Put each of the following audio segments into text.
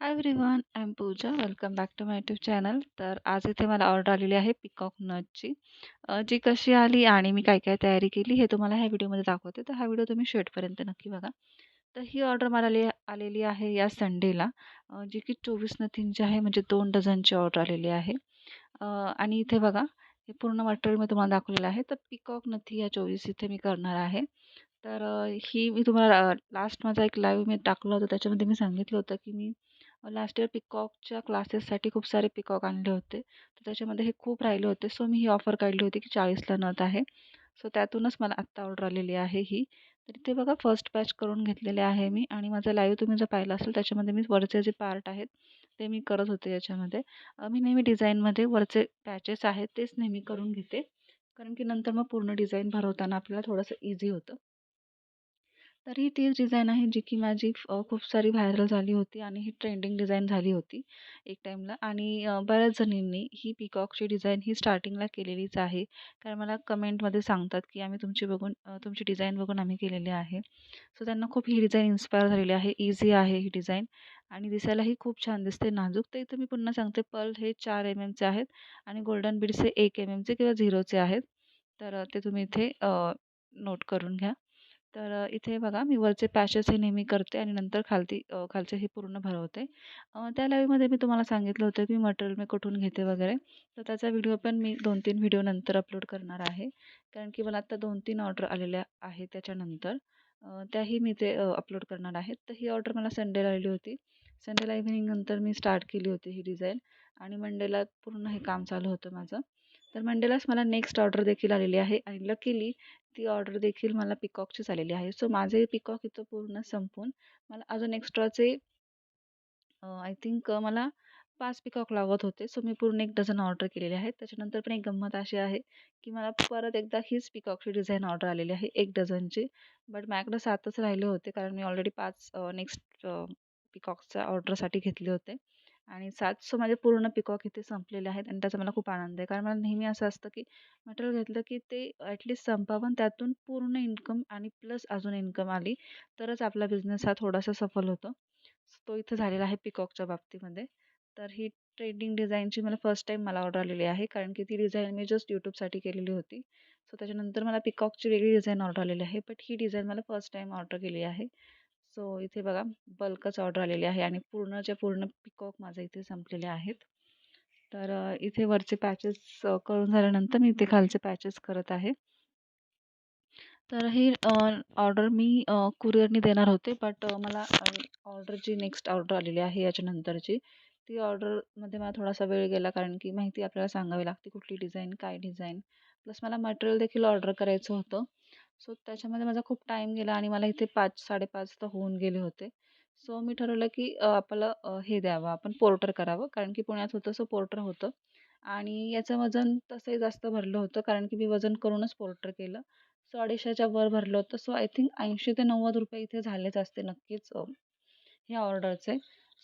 Hi everyone I am Pooja welcome back to my YouTube channel तर आज इथे मला ऑर्डर आलेली आहे पिकॉक नटची जी कशी आली आणि मी काय काय तयारी केली हे तुम्हाला ह्या व्हिडिओमध्ये दाखवते. तर हा व्हिडिओ तुम्ही शेवटपर्यंत नक्की बघा. तर ही ऑर्डर मला आली आलेली आहे या संडेला जी की चोवीस नथींची आहे म्हणजे दोन डझनची ऑर्डर आलेली आहे. आणि इथे बघा हे पूर्ण मटेरियल मी तुम्हाला दाखवलेलं आहे. तर पिकॉक नथी या चोवीस इथे मी करणार आहे. तर ही मी तुम्हाला लास्ट माझा एक लाईव्ह मी टाकलं होतं. त्याच्यामध्ये मी सांगितलं होतं की मी लास्ट इयर पिकॉकच्या क्लासेससाठी खूप सारे पिकॉक आणले होते. तर त्याच्यामध्ये हे खूप राहिले होते. सो मी ही ऑफर काढली होती की चाळीसला नथ आहे. सो त्यातूनच मला आत्ता ऑर्डर आलेली आहे ही. तर इथे बघा फर्स्ट बॅच करून घेतलेले आहे मी आणि माझा लाईव्ह तुम्ही जर पाहिला असेल त्याच्यामध्ये मी वरचे जे पार्ट आहेत ते मी करत होते याच्यामध्ये. मी नेहमी डिझाईनमध्ये वरचे पॅचेस आहेत तेच नेहमी करून घेते. कारण की नंतर मग पूर्ण डिझाईन भरवताना आपल्याला थोडंसं इझी होतं. तर ही तीच डिझाईन आहे जी की माझी खूप सारी व्हायरल झाली होती आणि ही ट्रेंडिंग डिझाईन झाली होती एक टाईमला आणि बऱ्याच जणींनी ही पिकॉकची डिझाईन ही स्टार्टिंगला केलेलीच आहे. कारण मला कमेंटमध्ये सांगतात की आम्ही तुमची बघून तुमची डिझाईन बघून आम्ही केलेली आहे. सो त्यांना खूप ही डिझाईन इन्स्पायर झालेली आहे. इझी आहे ही डिझाईन आणि दिसायलाही खूप छान दिसते. नाजूक तर इथं मी पुन्हा सांगते पर्ल हे चार एम एमचे आहेत आणि गोल्डन बीड्स हे एक एम एमचे किंवा झिरोचे आहेत. तर ते तुम्ही इथे नोट करून घ्या. तर इथे बघा मी वरचे पॅचेस हे नेहमी करते आणि नंतर खालती खालचे हे पूर्ण भरवते. त्या लाईव्हमध्ये मी तुम्हाला सांगितलं होतं की मटेरियल मी कुठून घेते वगैरे. तर त्याचा व्हिडिओ पण मी दोन तीन व्हिडिओ नंतर अपलोड करणार आहे. कारण की मला आत्ता दोन तीन ऑर्डर आलेल्या आहेत त्याच्यानंतर. त्याही मी ते अपलोड करणार आहे. तर ही ऑर्डर मला संडेला आलेली होती. संडेला इव्हिनिंग नंतर मी स्टार्ट केली होती ही डिझाईन. आणि मंडेला पूर्ण हे काम चालू होतं माझं. तर मंडेलाच मला नेक्स्ट ऑर्डर देखील आलेली आहे आणि लकीली ती ऑर्डर देखील मला पिकॉकचीच आलेली आहे. सो माझे पिकॉक इथं पूर्ण संपून मला अजून एक्स्ट्राचे आय थिंक मला पाच पिकॉक लागत होते. सो मी पूर्ण एक डझन ऑर्डर केलेले आहेत. त्याच्यानंतर पण एक गंमत अशी आहे की मला परत एकदा हीच पिकॉकची डिझाईन ऑर्डर आलेली आहे एक डझनची. बट माझ्याकडं सातच राहिले होते कारण मी ऑलरेडी पाच नेक्स्ट पिकॉकच्या ऑर्डरसाठी घेतले होते. आणि सो माझे पूर्ण पिकॉक इथे संपलेले आहेत आणि त्याचा मला खूप आनंद आहे. कारण मला नेहमी असं असतं की मटेरियल घेतलं की ते ॲटलिस्ट संपावं त्यातून पूर्ण इन्कम आणि प्लस अजून इन्कम आली तरच आपला बिझनेस हा थोडासा सफल होतो. तो इथं झालेला आहे पिकॉकच्या बाबतीमध्ये. तर ही ट्रेडिंग डिझाईनची मला फर्स्ट टाईम मला ऑर्डर आलेली आहे. कारण की ती डिझाईन मी जस्ट यूट्यूबसाठी केलेली होती. सो त्याच्यानंतर मला पिकॉकची वेगळी डिझाईन ऑर्डर आलेली आहे. बट ही डिझाईन मला फर्स्ट टाईम ऑर्डर केली आहे. सो इथे बघा बल्कच ऑर्डर आलेली आहे आणि पूर्णच्या पूर्ण पिकॉक माझं इथे संपलेले आहेत. तर इथे वरचे पॅचेस करून झाल्यानंतर मी इथे खालचे पॅचेस करत आहे. तर ही ऑर्डर मी कुरिअरनी देणार होते बट मला ऑर्डर जी नेक्स्ट ऑर्डर आलेली आहे याच्यानंतरची ती ऑर्डरमध्ये मला थोडासा वेळ गेला कारण की माहिती आपल्याला सांगावी लागते कुठली डिझाईन काय डिझाईन. प्लस मला मटेरियल देखील ऑर्डर करायचं होतं. सो त्याच्यामध्ये माझा खूप टाईम गेला आणि मला इथे पाच साडेपाच तर होऊन गेले होते. सो मी ठरवलं की आपलं हे द्यावं आपण पोर्टर करावं. कारण की पुण्यात होतं सो पोर्टर होतं. आणि याचं वजन तसंही जास्त भरलं होतं कारण की मी वजन करूनच पोर्टर केलं. सो अडीचशेच्या वर भरलं होतं. सो आय थिंक ऐंशी ते नव्वद रुपये इथे झालेच असते नक्कीच ह्या ऑर्डरचे.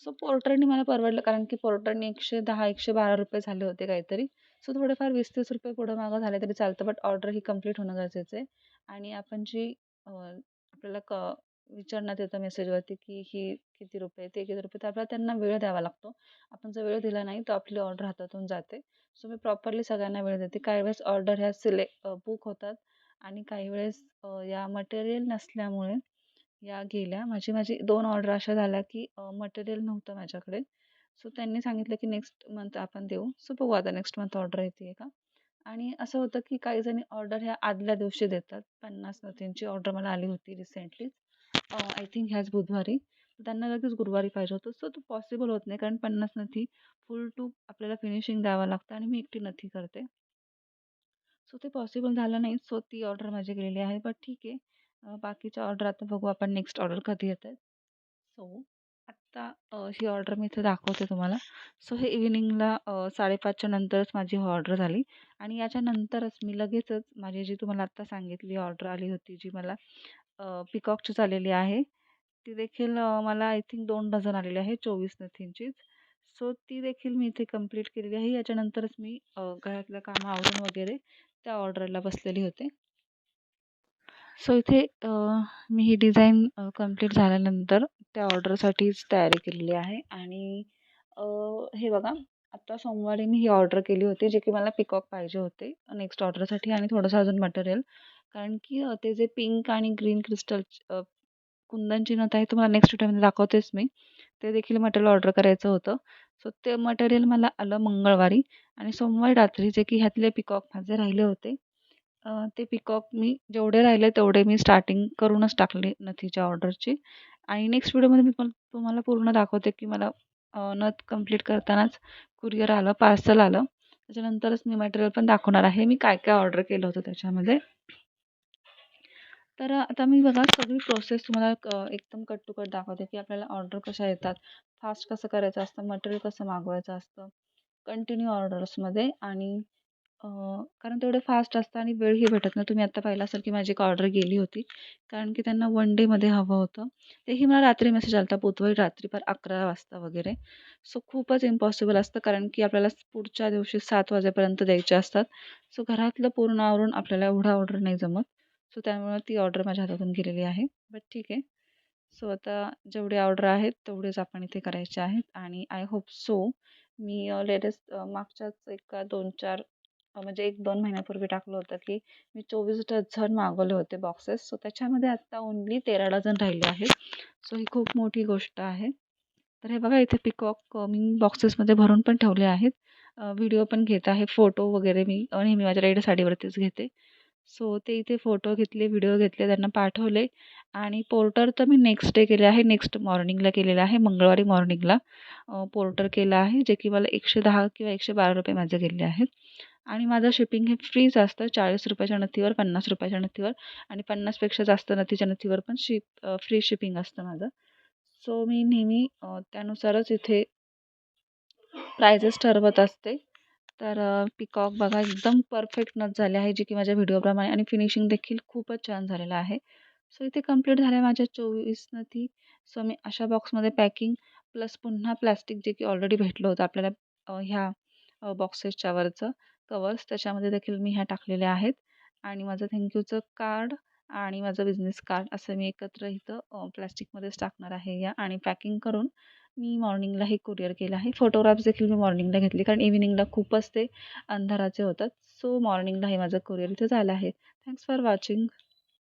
सो पोर्टरनी मला परवडलं कारण की पोर्टरनी एकशे दहा एकशे बारा रुपये झाले होते काहीतरी. सो थोडेफार वीस तीस रुपये पुढं मागं झाले तरी चालतं बट ऑर्डर ही कंप्लीट होणं गरजेचं आहे. आणि आपण जी आपल्याला क विचारण्यात येतं मेसेजवरती की ही किती रुपये ते किती रुपये तर आपल्याला त्यांना वेळ द्यावा लागतो. आपण जर वेळ दिला नाही तर आपली ऑर्डर हातातून जाते. सो मी प्रॉपरली सगळ्यांना वेळ देते. काही वेळेस ऑर्डर ह्या सिलेक्ट बुक होतात आणि काही वेळेस या मटेरियल नसल्यामुळे या गेल्या. माझी माझी दोन ऑर्डर अशा झाल्या की मटेरियल नव्हतं माझ्याकडे. सो त्यांनी सांगितलं की नेक्स्ट मंथ आपण देऊ. सो बघू आता नेक्स्ट मंथ ऑर्डर येते का? आणि असं होतं की काही जणी ऑर्डर ह्या आदल्या दिवशी देतात. पन्नास नथींची ऑर्डर मला आली होती रिसेंटली आय थिंक ह्याच बुधवारी. त्यांना लगेच गुरुवारी पाहिजे होतं. सो तो पॉसिबल होत नाही कारण पन्नास नथी फुल टू आपल्याला फिनिशिंग द्यावं लागतं आणि मी एकटी नथी करते. सो ते पॉसिबल झालं नाही. सो ती ऑर्डर माझी गेलेली आहे. बट ठीक आहे. बाकीच्या ऑर्डर आता बघू आपण नेक्स्ट ऑर्डर कधी येत आहेत सो आत्ता ही ऑर्डर मी इथे दाखवते तुम्हाला. सो हे इव्हिनिंगला साडेपाचच्या नंतरच माझी ऑर्डर झाली. आणि याच्यानंतरच मी लगेचच माझी जी तुम्हाला आत्ता सांगितली ऑर्डर आली होती जी मला पिकॉकचीच आलेली आहे ती देखील मला आय थिंक दोन डझन आलेली आहे चोवीस नथींचीच. सो ती देखील मी इथे कंप्लीट केलेली आहे. याच्यानंतरच मी घरातलं कामं आवरून वगैरे त्या ऑर्डरला बसलेली होते. सो इथे मी ही डिझाईन कंप्लीट झाल्यानंतर त्या ऑर्डरसाठीच तयारी केलेली आहे. आणि हे बघा आत्ता सोमवारी मी ही ऑर्डर केली होती जे की मला पिकॉक पाहिजे होते नेक्स्ट ऑर्डरसाठी आणि थोडंसं अजून मटेरियल कारण की ते जे पिंक आणि ग्रीन क्रिस्टल कुंदनची नथ आहे तुम्हाला नेक्स्ट व्हिडिओमध्ये दाखवतेच मी. ते देखील मटेरियल ऑर्डर करायचं होतं. सो ते मटेरियल मला आलं मंगळवारी. आणि सोमवारी रात्री जे की ह्यातले पिकॉक माझे राहिले होते ते पिकॉक मी जेवढे राहिले तेवढे मी स्टार्टिंग करूनच टाकले नथीच्या ऑर्डरची आणि नेक्स्ट व्हिडिओमध्ये मी पण तुम्हाला पूर्ण दाखवते की मला नथ कंप्लीट करतानाच कुरिअर आलं पार्सल आलं. त्याच्यानंतरच मी मटेरियल पण दाखवणार आहे. मी काय काय ऑर्डर केलं होतं त्याच्यामध्ये. तर आता मी बघा सगळी प्रोसेस तुम्हाला एकदम कट टू कट दाखवते की आपल्याला ऑर्डर कशा येतात फास्ट कसं करायचं असतं मटेरियल कसं मागवायचं असतं कंटिन्यू ऑर्डर्समध्ये आणि कारण तेवढं फास्ट असतं आणि वेळही भेटत नाही. तुम्ही आत्ता पाहिलं असेल की माझी एक ऑर्डर गेली होती. कारण की त्यांना वन डेमध्ये हवं होतं. तेही मला रात्री मेसेज आला होता बुधवारी रात्रीपार अकरा वाजता वगैरे. सो खूपच इम्पॉसिबल असतं कारण की आपल्याला पुढच्या दिवशी सात वाजेपर्यंत द्यायचे असतात. सो घरातलं पूर्ण आवरून आपल्याला एवढा ऑर्डर नाही जमत. सो त्यामुळं ती ऑर्डर माझ्या हातातून गेलेली आहे. बट ठीक आहे. सो आता जेवढे ऑर्डर आहेत तेवढेच आपण इथे करायचे आहेत. आणि आय होप सो मी लेटेस्ट मागच्याच एक दोन चार म्हणजे एक दोन महिन्यापूर्वी टाकलं होतं की मी चोवीस डझन मागवले होते बॉक्सेस सो त्याच्यामध्ये आत्ता ओन्ली तेरा डझन राहिले आहेत. सो ही खूप मोठी गोष्ट आहे. तर हे बघा इथे पिकॉक मी बॉक्सेसमध्ये भरून पण ठेवले आहेत. व्हिडिओ पण घेत आहे. फोटो वगैरे मी नेहमी माझ्या रेड साडीवरतीच घेते. सो ते इथे फोटो घेतले व्हिडिओ घेतले त्यांना पाठवले. आणि पोर्टर तर मी नेक्स्ट डे केले आहे. नेक्स्ट मॉर्निंगला केलेलं आहे. मंगळवारी मॉर्निंगला पोर्टर केलं आहे जे की मला एकशे दहा किंवा एकशे बारा रुपये माझे गेले आहेत. आणि माझं शिपिंग हे फ्रीच असतं चाळीस रुपयाच्या नथीवर पन्नास रुपयाच्या नथीवर आणि पन्नासपेक्षा जास्त नथीच्या नथीवर पण शिप फ्री शिपिंग असतं माझं. सो मी नेहमी त्यानुसारच इथे प्रायजेस ठरवत असते. तर पिकॉक बघा एकदम परफेक्ट नथ झाले आहे जी की माझ्या व्हिडिओप्रमाणे आणि फिनिशिंग देखील खूपच छान झालेलं आहे. सो इथे कंप्लीट झाल्या माझ्या चोवीस नथी. सो मी अशा बॉक्समध्ये पॅकिंग प्लस पुन्हा प्लॅस्टिक जे की ऑलरेडी भेटलं होतं आपल्याला ह्या बॉक्सेसच्यावरचं कवर्स त्याच्यामध्ये देखील मी ह्या टाकलेल्या आहेत. आणि माझं थँक्यूचं कार्ड आणि माझं बिझनेस कार्ड असं मी एकत्र इथं प्लॅस्टिकमध्येच टाकणार आहे या. आणि पॅकिंग करून मी मॉर्निंगला हे कुरिअर केलं आहे. फोटोग्राफ्स देखील मी मॉर्निंगला घेतली कारण इव्हिनिंगला खूपच ते अंधाराचे होतात. सो मॉर्निंगला हे माझं कुरिअर इथे झालं आहे. Thanks for watching